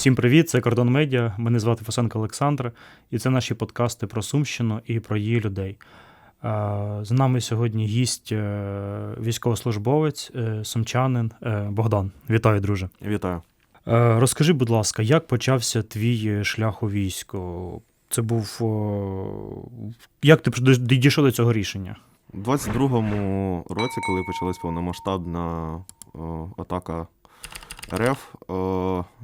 Всім привіт, це Кордон Медіа. Мене звати Фасенко Олександр, і це наші подкасти про Сумщину і про її людей. Е, З нами сьогодні гість е, військовослужбовець, е, сумчанин Богдан. Вітаю, друже. Вітаю. Розкажи, будь ласка, як почався твій шлях у війську? Це був. Як ти дійшов до цього рішення? У 22-му році, коли почалась повномасштабна атака РФ,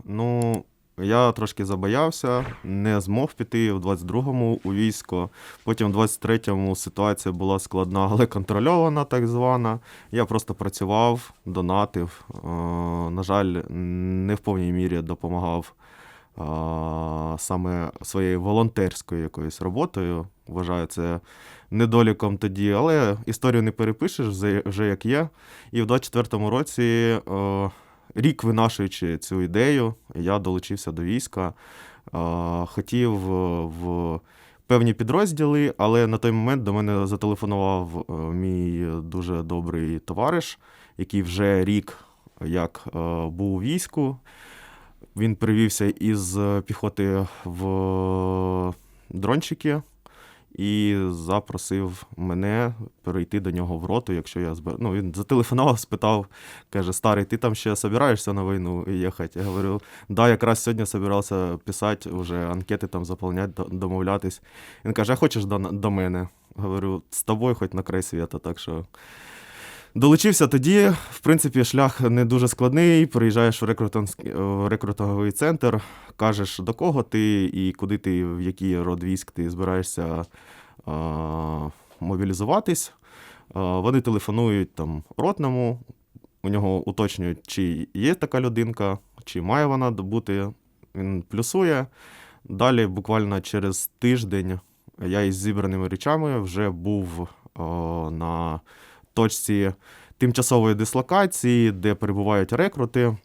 ну, я трошки забоявся, не змог піти в 22-му у військо. Потім в 23-му ситуація була складна, але контрольована, так звана. Я просто працював, донатив. О, на жаль, не в повній мірі допомагав а, саме своєю волонтерською якоюсь роботою. Вважаю це недоліком тоді, але історію не перепишеш вже, як є. І в 24-му році, о, рік винашуючи цю ідею, я долучився до війська. Хотів е, в певні підрозділи, але на той момент до мене зателефонував е, мій дуже добрий товариш, який вже рік як е, був у війську. Він привівся із піхоти в дрончики і запросив мене перейти до нього в роту, якщо я збер... Ну, він зателефонував, спитав, каже: Старий, ти там ще збираєшся на війну їхати? Я говорю, да, якраз сьогодні збирався писати, вже анкети там заповняти, домовлятись. Він каже: а хочеш до, до мене? Говорю, з тобою хоч на край світа, так що. Долучився тоді, в принципі, шлях не дуже складний. Приїжджаєш в рекрутинговий центр, кажеш, до кого ти і куди ти, в який род військ ти збираєшся а, мобілізуватись. А, вони телефонують там ротному, у нього уточнюють, чи є така людинка, чи має вона бути. Він плюсує. Далі, буквально через тиждень, я із зібраними речами вже був о, на точці тимчасової дислокації, де перебувають рекрути.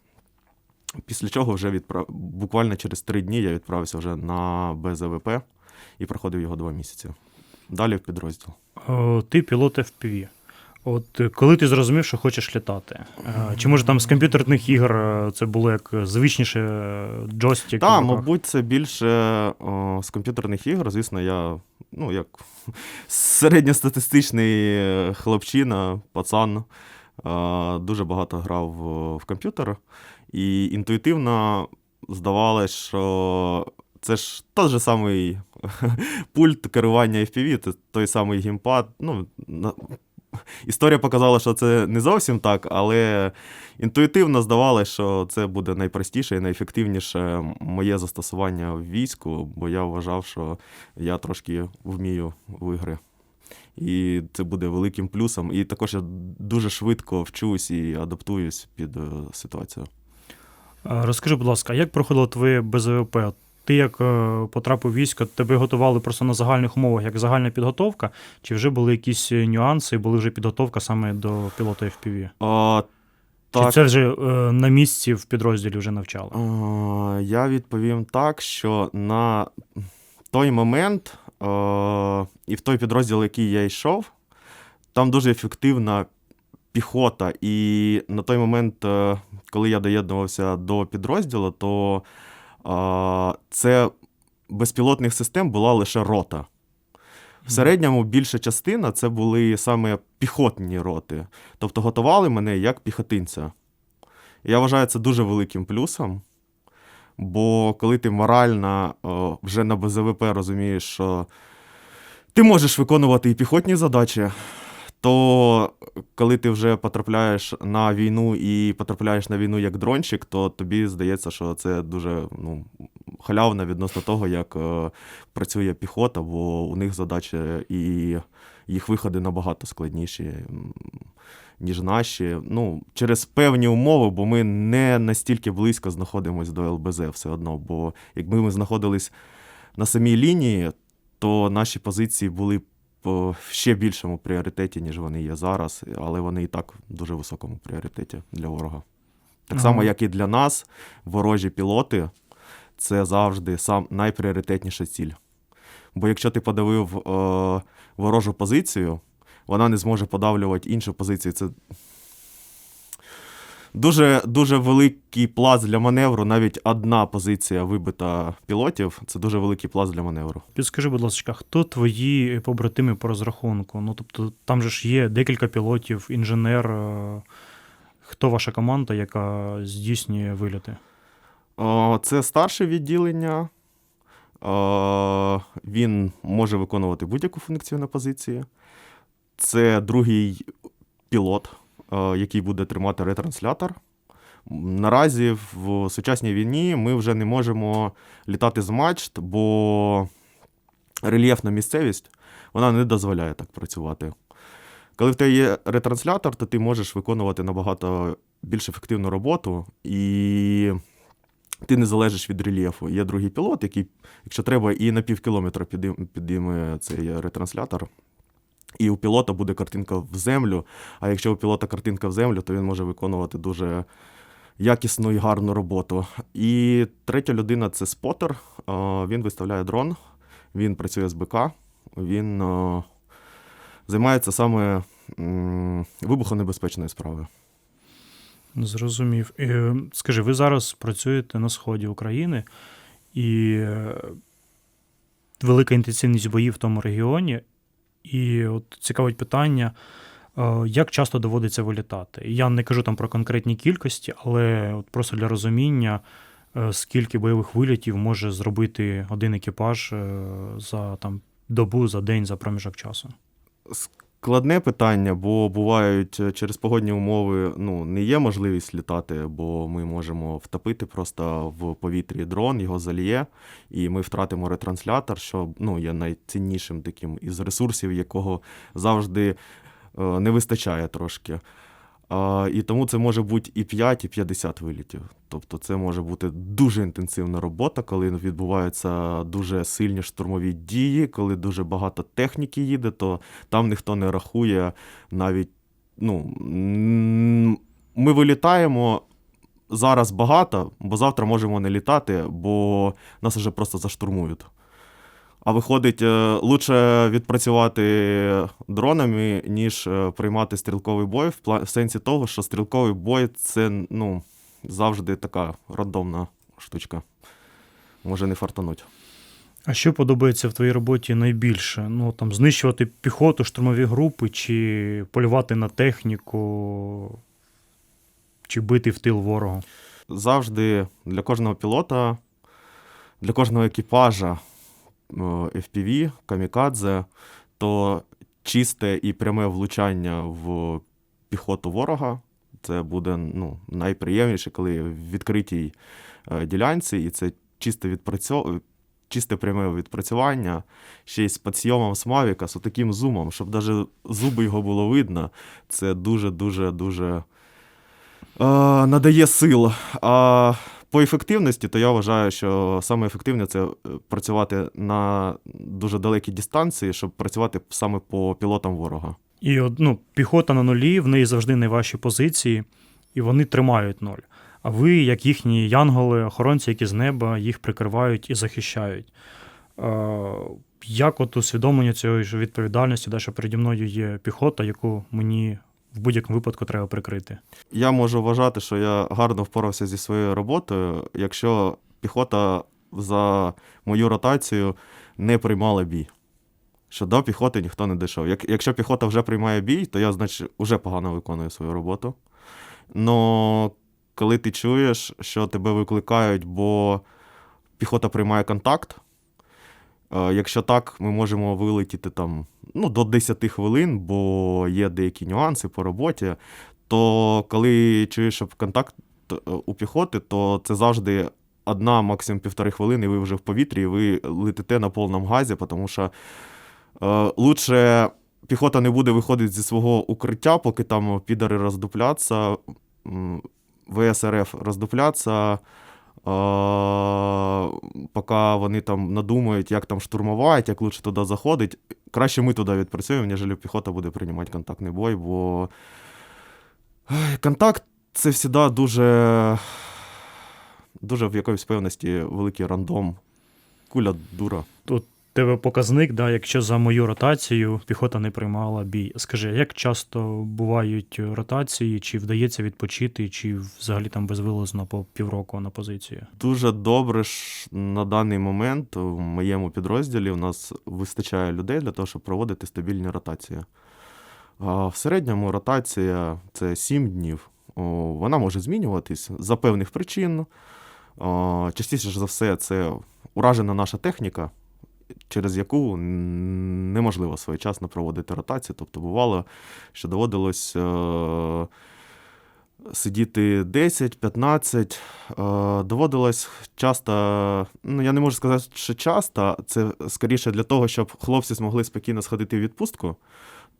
Після чого вже відправ... буквально через три дні я відправився вже на БЗВП і проходив його два місяці. Далі в підрозділ. Ти пілот FPV. От е, коли ти зрозумів, що хочеш літати? Е, Чи може там з комп'ютерних ігор е, це було як звичніше джойстик? Так, мабуть, це більше о, з комп'ютерних ігор. Звісно, я, ну, як середньостатистичний хлопчина, пацан, дуже багато грав в, комп'ютер. І інтуїтивно здавалося, що це ж той же самий пульт керування FPV, той самий геймпад. Ну. Історія показала, що це не зовсім так, але інтуїтивно здавалося, що це буде найпростіше і найефективніше моє застосування в війську, бо я вважав, що я трошки вмію в ігри. І це буде великим плюсом. І також я дуже швидко вчусь і адаптуюсь під е, ситуацію. Е, Розкажи, будь ласка, як проходило твоє БЗВП? Ти як е, потрапив військо, тебе готували просто на загальних умовах, як загальна підготовка, чи вже були якісь нюанси, і були вже підготовка саме до пілота FPV? А, Чи це вже е, на місці в підрозділі вже навчали? А, Я відповім так, що на той момент е, і в той підрозділ, який я йшов, там дуже ефективна піхота. І на той момент, е, коли я доєднувався до підрозділу, то е, це безпілотних систем була лише рота. В середньому більша частина це були саме піхотні роти. Тобто готували мене як піхотинця. Я вважаю це дуже великим плюсом. Бо коли ти морально вже на БЗВП розумієш, що ти можеш виконувати і піхотні задачі, то коли ти вже потрапляєш на війну і потрапляєш на війну як дрончик, то тобі здається, що це дуже ну, халявно відносно того, як е, працює піхота, бо у них задачі і їх виходи набагато складніші, ніж наші. Ну, через певні умови, бо ми не настільки близько знаходимося до ЛБЗ все одно. Бо якби ми знаходились на самій лінії, то наші позиції були в ще більшому пріоритеті, ніж вони є зараз, але вони і так в дуже високому пріоритеті для ворога. Так само, як і для нас, ворожі пілоти це завжди сам найпріоритетніша ціль. Бо якщо ти подавив е, ворожу позицію, вона не зможе подавлювати іншу позицію. Це дуже, дуже великий пласт для маневру. Навіть одна позиція вибита пілотів це дуже великий пласт для маневру. Підскажи, будь ласка, хто твої побратими по розрахунку? Ну, тобто, там же ж є декілька пілотів, інженер. е, Хто ваша команда, яка здійснює вильоти? О, Це старше відділення. Він може виконувати будь-яку функцію на позиції. Це другий пілот, який буде тримати ретранслятор. Наразі в сучасній війні ми вже не можемо літати з мачт, бо рельєфна місцевість вона не дозволяє так працювати. Коли в тебе є ретранслятор, то ти можеш виконувати набагато більш ефективну роботу, і ти не залежиш від рельєфу. Є другий пілот, який, якщо треба, і на пів кілометра підійм- підійме цей ретранслятор. І у пілота буде картинка в землю. А якщо у пілота картинка в землю, то він може виконувати дуже якісну і гарну роботу. І третя людина це спотер. Він виставляє дрон, він працює з БК, він займається саме вибухонебезпечною справою. Зрозумів. Скажи, ви зараз працюєте на сході України, і е, велика інтенсивність боїв в тому регіоні. І от цікавить питання, е, як часто доводиться вилітати? Я не кажу там про конкретні кількості, але от просто для розуміння, е, скільки бойових вилітів може зробити один екіпаж е, за там, добу, за день, за проміжок часу. Складне питання, бо бувають е, через погодні умови ну, не є можливість літати, бо ми можемо втопити просто в повітрі дрон, його заліє, і ми втратимо ретранслятор, що ну, є найціннішим таким із ресурсів, якого завжди е, не вистачає трошки. А, і тому це може бути і 5, і 50 вилітів. Тобто це може бути дуже інтенсивна робота, коли відбуваються дуже сильні штурмові дії, коли дуже багато техніки їде, то там ніхто не рахує навіть. Ну, ми вилітаємо зараз багато, бо завтра можемо не літати, бо нас вже просто заштурмують. А виходить, е, лучше відпрацювати дронами, ніж е, приймати стрілковий бой, в сенсі того, що стрілковий бой це ну, завжди така рандомна штучка. Може не фартануть. А що подобається в твоїй роботі найбільше? Ну там знищувати піхоту, штурмові групи, чи полювати на техніку, чи бити в тил ворогу? Завжди для кожного пілота, для кожного екіпажа FPV, камікадзе, то чисте і пряме влучання в піхоту ворога. Це буде ну, найприємніше, коли в відкритій е, ділянці, і це чисте відпрацьо... чисте пряме відпрацювання, ще й з підйомом з Мавіка, з таким зумом, щоб навіть зуби його було видно. Це дуже-дуже дуже е, надає сил. А по ефективності, то я вважаю, що саме ефективне це е, працювати на дуже далекій дистанції, щоб працювати саме по пілотам ворога. І ну, піхота на нулі, в неї завжди найважчі позиції, і вони тримають ноль. А ви, як їхні янголи, охоронці, які з неба їх прикривають і захищають. Як от усвідомлення цієї відповідальності, да, що переді мною є піхота, яку мені в будь-якому випадку треба прикрити? Я можу вважати, що я гарно впорався зі своєю роботою, якщо піхота за мою ротацію не приймала бій. Що до піхоти ніхто не дійшов. Як, якщо піхота вже приймає бій, то я, значить, вже погано виконую свою роботу. Но коли ти чуєш, що тебе викликають, бо піхота приймає контакт, якщо так, ми можемо вилетіти там ну, до 10 хвилин, бо є деякі нюанси по роботі, то коли чуєш контакт е, у піхоти, то це завжди одна, максимум півтори хвилини, і ви вже в повітрі, і ви летите на повному газі, тому що е, лучше піхота не буде виходити зі свого укриття, поки там підари роздупляться, ВСРФ роздупляться. Поки вони там надумають, як там штурмувати, як лучше туди заходить. Краще ми туди відпрацюємо, ніж піхота буде приймати контактний бой, бо контакт це завжди дуже, дуже в якоїсь певності великий рандом. Куля дура. Тебе показник, да, якщо за мою ротацію піхота не приймала бій. Скажи, як часто бувають ротації, чи вдається відпочити, чи взагалі там безвилазно по півроку на позицію? Дуже добре ж на даний момент в моєму підрозділі у нас вистачає людей для того, щоб проводити стабільні ротації. В середньому ротація це 7 днів. Вона може змінюватись за певних причин. Частіше за все, це уражена наша техніка, через яку неможливо своєчасно проводити ротацію. Тобто бувало, що доводилось е, сидіти 10-15. Е, доводилось часто, ну я не можу сказати, що часто, це скоріше для того, щоб хлопці змогли спокійно сходити в відпустку,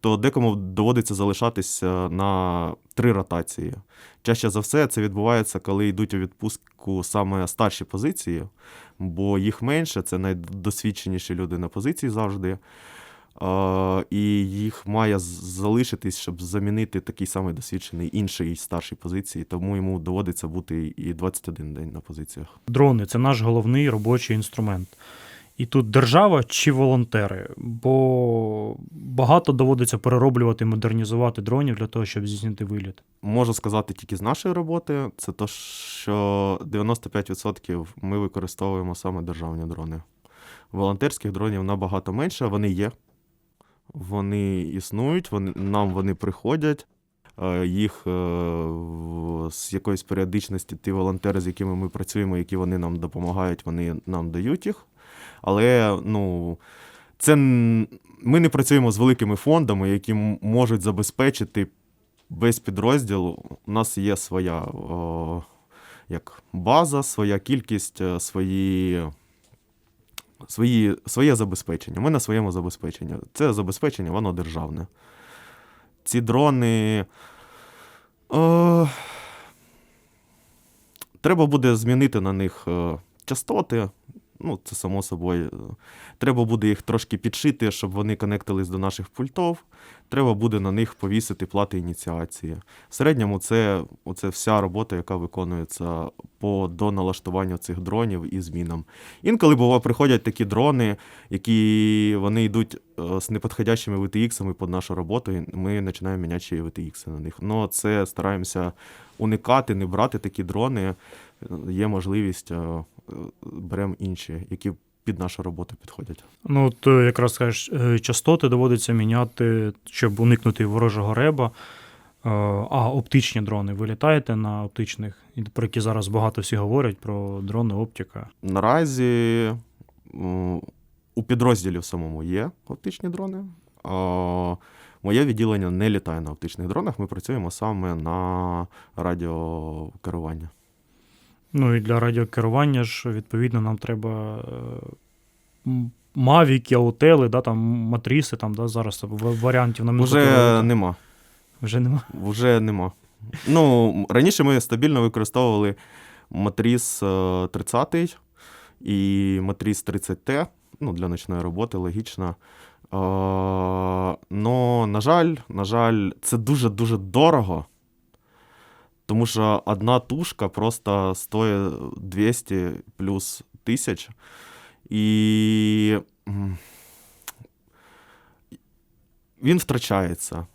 то декому доводиться залишатися на три ротації. Чаще за все це відбувається, коли йдуть у відпустку саме старші позиції, бо їх менше, це найдосвідченіші люди на позиції завжди. І їх має залишитись, щоб замінити такий самий досвідчений інший старшій позиції, тому йому доводиться бути і 21 день на позиціях. Дрони це наш головний робочий інструмент. І тут держава чи волонтери, бо багато доводиться перероблювати, модернізувати дронів для того, щоб здійснити виліт. Можу сказати тільки з нашої роботи, це то, що 95% ми використовуємо саме державні дрони. Волонтерських дронів набагато менше, вони є. Вони існують, вони, нам вони приходять. Е, Їх е, з якоїсь періодичності ті волонтери, з якими ми працюємо, які вони нам допомагають, вони нам дають їх. Але ну, це ми не працюємо з великими фондами, які можуть забезпечити без підрозділу. У нас є своя о, як база, своя кількість, е, свої, свої, своє забезпечення. Ми на своєму забезпеченні. Це забезпечення, воно державне. Ці дрони. О, треба буде змінити на них е, частоти. Ну, це само собою. Треба буде їх трошки підшити, щоб вони конектились до наших пультов. Треба буде на них повісити плати ініціації. В середньому це оце вся робота, яка виконується по доналаштуванню цих дронів і змінам. Інколи бува, приходять такі дрони, які вони йдуть е, з неподходящими VTX під нашу роботу, і ми починаємо міняти ще VTX на них. Ну, це стараємося уникати, не брати такі дрони. Є можливість, е, беремо інші, які під нашу роботу підходять. Ну, от е, якраз кажеш, е, частоти доводиться міняти, щоб уникнути ворожого реба. А оптичні дрони. Ви літаєте на оптичних, про які зараз багато всі говорять про дрони, оптика. Наразі у підрозділі в самому є оптичні дрони. Моє відділення не літає на оптичних дронах. Ми працюємо саме на радіокерування. Ну і для радіокерування ж, відповідно, нам треба е, мавіки, аутели, да, там матріси, там, да, зараз варіантів на Уже нема. Вже нема. Вже нема. Ну, раніше ми стабільно використовували матріс е, 30 і матріс 30Т ну, для ночної роботи, логічно. Е, но, на жаль, на жаль, це дуже-дуже дорого. Тому що одна тушка просто стоїть 200 плюс тисяч. І він втрачається.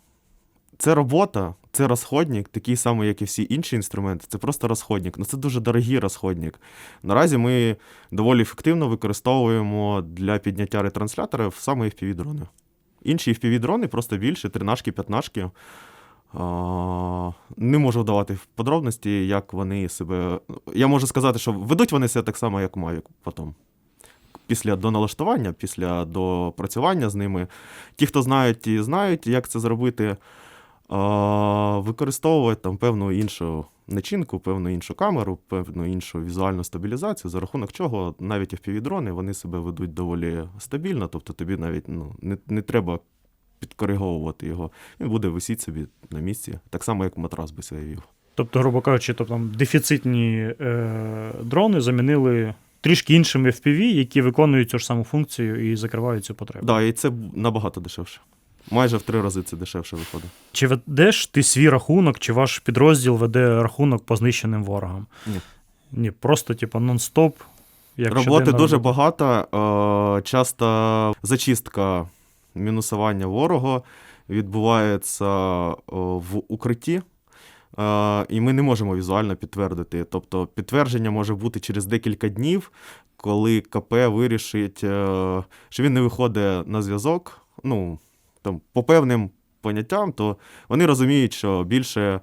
Це робота, це розходник, такий самий, як і всі інші інструменти. Це просто розходник. Ну це дуже дорогий розходник. Наразі ми доволі ефективно використовуємо для підняття ретрансляторів саме FPV-дрони. Інші FPV-дрони просто більше, тринашки, п'ятнашки. Не можу вдавати в подробності, як вони себе. Я можу сказати, що ведуть вони себе так само, як Mavic потім. Після доналаштування, після допрацювання з ними. Ті, хто знають, ті знають, як це зробити. А, використовувати там певну іншу начинку, певну іншу камеру, певну іншу візуальну стабілізацію, за рахунок чого навіть FPV-дрони вони себе ведуть доволі стабільно, тобто тобі навіть ну, не, не треба підкориговувати його. Він буде висіти собі на місці, так само, як матрас би себе вів. Тобто, грубо кажучи, тобто, там дефіцитні е, дрони замінили трішки іншими FPV, які виконують цю ж саму функцію і закривають цю потребу. Да, і це набагато дешевше. Майже в три рази це дешевше виходить. Чи ведеш ти свій рахунок, чи ваш підрозділ веде рахунок по знищеним ворогам? Ні. Ні, просто, типу, нон-стоп. Роботи щоденна дуже багато. Е, часто зачистка мінусування ворога відбувається е, в укритті. Е, І ми не можемо візуально підтвердити. Тобто підтвердження може бути через декілька днів, коли КП вирішить, е, що він не виходить на зв'язок. Ну, там, по певним поняттям, то вони розуміють, що більше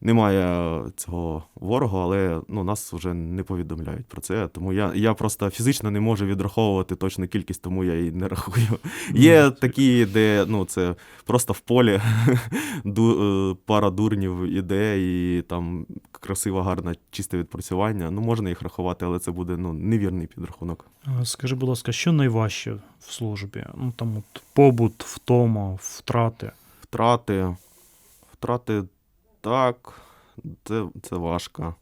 немає цього ворога, але ну, нас вже не повідомляють про це. Тому я, я просто фізично не можу відраховувати точну кількість, тому я і не рахую. Є такі, де ну, це просто в полі е, пара дурнів іде, і там красиво, гарне, чисте відпрацювання. Ну, можна їх рахувати, але це буде ну, невірний підрахунок. Скажи, будь ласка, що найважче в службі? Ну там от побут, втома, втрати. Втрати. Втрати так, це, це важко.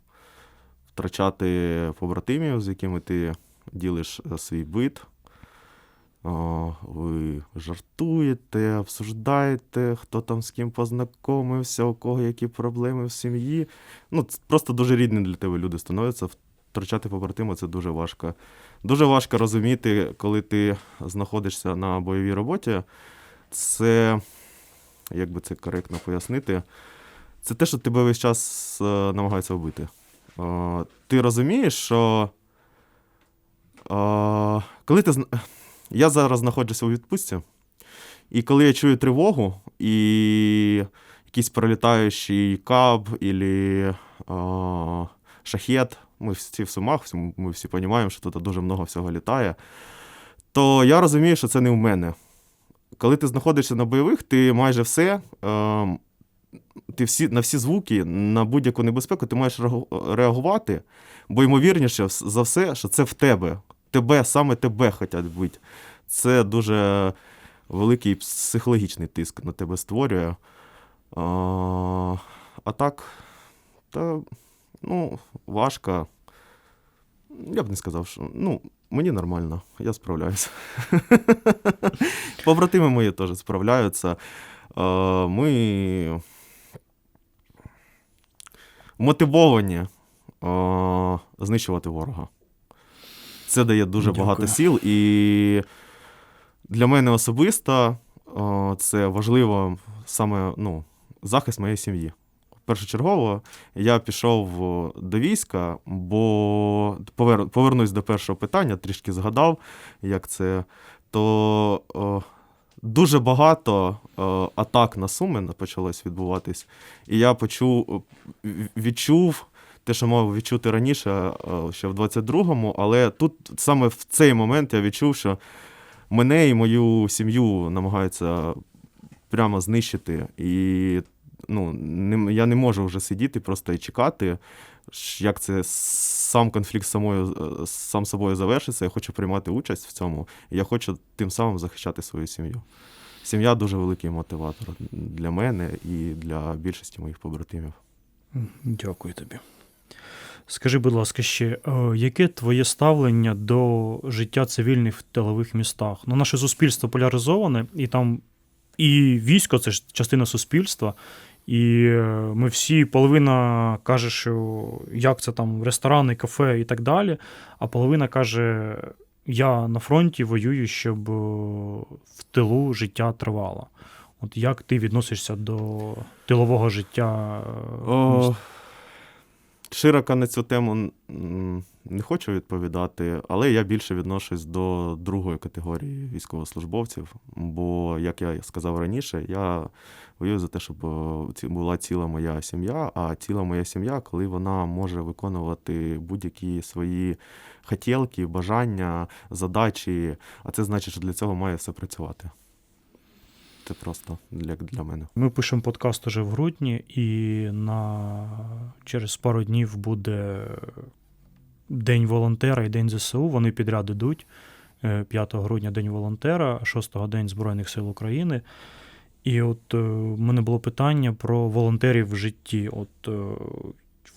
Втрачати побратимів, з якими ти ділиш е, свій бит. Ви жартуєте, обсуждаєте, хто там з ким познайомився, у кого які проблеми в сім'ї. Ну, просто дуже рідні для тебе люди становляться. Втрачати побратима це дуже важко. Дуже важко розуміти, коли ти знаходишся на бойовій роботі. Це, як би це коректно пояснити, це те, що тебе весь час е, намагаються вбити. Е, ти розумієш, що е, коли ти. Я зараз знаходжуся у відпустці, і коли я чую тривогу, і якийсь пролітаючий каб е, шахет, ми всі в сумах, ми всі розуміємо, що тут дуже много всього літає, то я розумію, що це не в мене. Коли ти знаходишся на бойових, ти майже все. Ти всі, на всі звуки, на будь-яку небезпеку, ти маєш реагувати, бо ймовірніше за все, що це в тебе. Тебе, саме тебе хочуть бити. Це дуже великий психологічний тиск на тебе створює. А, а так, та, ну, важко. Я б не сказав, що ну, мені нормально, я справляюся. Побратими мої теж справляються. Ми мотивовані е, знищувати ворога. Це дає дуже Дякую. багато сіл. І для мене особисто е, це важливо саме ну, захист моєї сім'ї. Першочергово я пішов е, до війська, бо повер... повернусь до першого питання, трішки згадав, як це. То е, дуже багато е, атак на Суми почалось відбуватись. І я почув, е, відчув те, що мав відчути раніше, е, ще в 22-му, але тут саме в цей момент я відчув, що мене і мою сім'ю намагаються прямо знищити. І ну, не, я не можу вже сидіти просто і чекати, як це сам конфлікт самою, е, сам собою завершиться. Я хочу приймати участь в цьому, і я хочу тим самим захищати свою сім'ю. Сім'я дуже великий мотиватор для мене і для більшості моїх побратимів. Дякую тобі. Скажи, будь ласка, ще, е, яке твоє ставлення до життя цивільних в тилових містах? Ну, наше суспільство поляризоване, і там і військо це ж частина суспільства. І е, ми всі, половина каже, що як це там ресторани, кафе і так далі. А половина каже: я на фронті воюю, щоб е, в тилу життя тривало. От як ти відносишся до тилового життя? е, О, широко на цю тему не хочу відповідати, але я більше відношусь до другої категорії військовослужбовців. Бо, як я сказав раніше, я воюю за те, щоб е, була ціла моя сім'я, а ціла моя сім'я, коли вона може виконувати будь-які свої хотілки, бажання, задачі, а це значить, що для цього має все працювати. Це просто для, для мене. Ми пишемо подкаст уже в грудні, і на... через пару днів буде День волонтера і День ЗСУ. Вони підряд ідуть. Е, 5 грудня День волонтера, 6 День Збройних сил України. І от е, в мене було питання про волонтерів в житті. От е,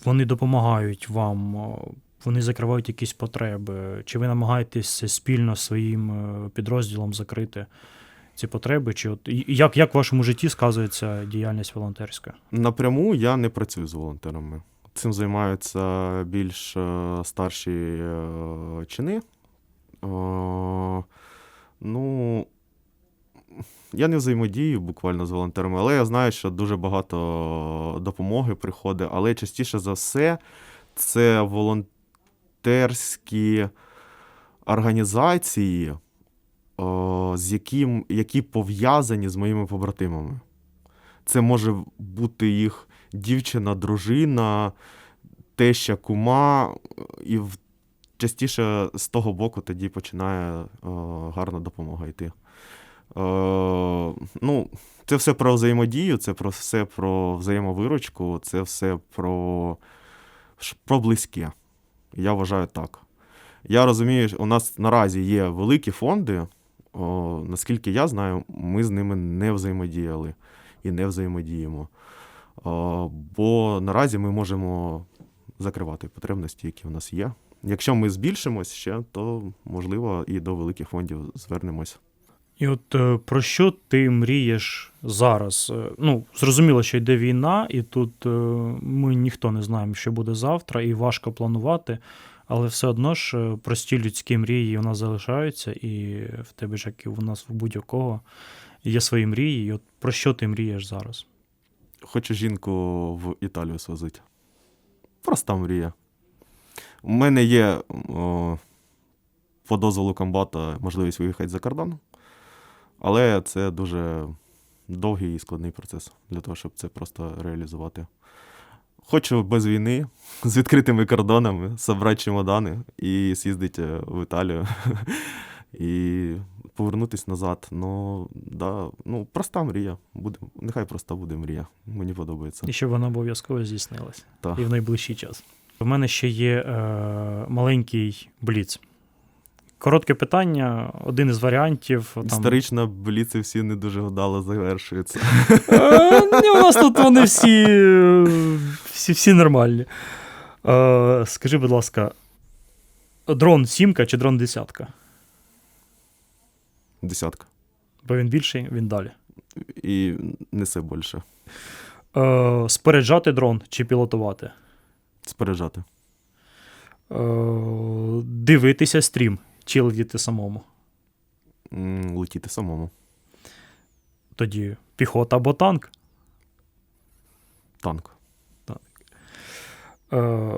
вони допомагають вам, е, вони закривають якісь потреби. Чи ви намагаєтесь спільно своїм е, підрозділом закрити ці потреби? Чи от як, як в вашому житті сказується діяльність волонтерська? Напряму я не працюю з волонтерами. Цим займаються більш е, старші е, чини. Е, ну, я не взаємодію буквально з волонтерами, але я знаю, що дуже багато допомоги приходить. Але частіше за все, це волонтерські організації, з яким, які пов'язані з моїми побратимами. Це може бути їх дівчина, дружина, теща, кума, і частіше з того боку тоді починає о, гарна допомога йти. Е, ну, це все про взаємодію, це про все про взаємовиручку, це все про, про близьке. Я вважаю так. Я розумію, що у нас наразі є великі фонди. О, наскільки я знаю, ми з ними не взаємодіяли і не взаємодіємо. Бо наразі ми можемо закривати потребності, які в нас є. Якщо ми збільшимось ще, то можливо і до великих фондів звернемось. І от е, про що ти мрієш зараз? Е, Ну, зрозуміло, що йде війна, і тут е, ми ніхто не знаємо, що буде завтра, і важко планувати. Але все одно ж прості людські мрії у нас залишаються, і в тебе ж, як і у нас в будь-якого, є свої мрії. І от про що ти мрієш зараз? Хочу жінку в Італію свозити. Проста мрія. У мене є о, по дозволу комбата можливість виїхати за кордон, але це дуже довгий і складний процес для того, щоб це просто реалізувати. Хочу без війни, з відкритими кордонами, забрати чемодани і з'їздити в Італію і повернутися назад. Ну, да, ну, проста мрія. Буде, нехай проста буде мрія. Мені подобається. І щоб вона обов'язково здійснилась. Так. І в найближчий час. У мене ще є е, маленький бліц. Коротке питання, один із варіантів. Там, Історично бліци всі не дуже вдало завершуються. Е, У нас тут вони всі, всі, всі нормальні. Е, Скажи, будь ласка, дрон сімка чи дрон десятка? Десятка. Бо він більший, він далі. І несе більше. Е, Споряджати дрон чи пілотувати? Споряджати. Е, Дивитися стрім чи летіти самому. Летіти самому. Тоді піхота або танк. Танк. Е,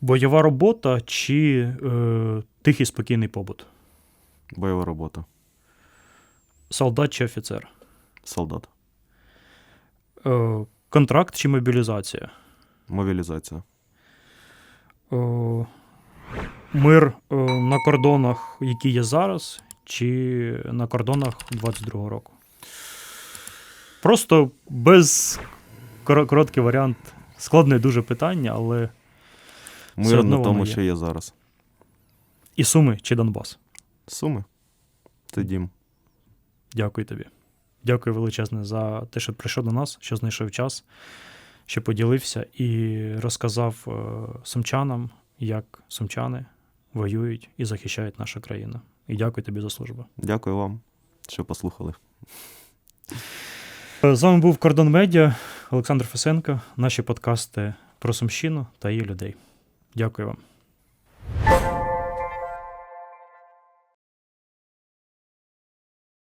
Бойова робота чи е, тихий спокійний побут? Бойова робота. Солдат чи офіцер? Солдат. Е, Контракт чи мобілізація? Мобілізація. Е, Мир е, на кордонах, які є зараз, чи на кордонах 22-го року? Просто без короткий варіант. Складне дуже питання, але Мир одно на тому, є. що є зараз. і Суми чи Донбас? Суми. Це дім. Дякую тобі. Дякую величезне за те, що прийшов до нас, що знайшов час, що поділився і розказав е, сумчанам, як сумчани воюють і захищають нашу країну. І дякую тобі за службу. Дякую вам, що послухали. Е, З вами був Кордон Медіа, Олександр Фесенко, наші подкасти про Сумщину та її людей. Дякую вам.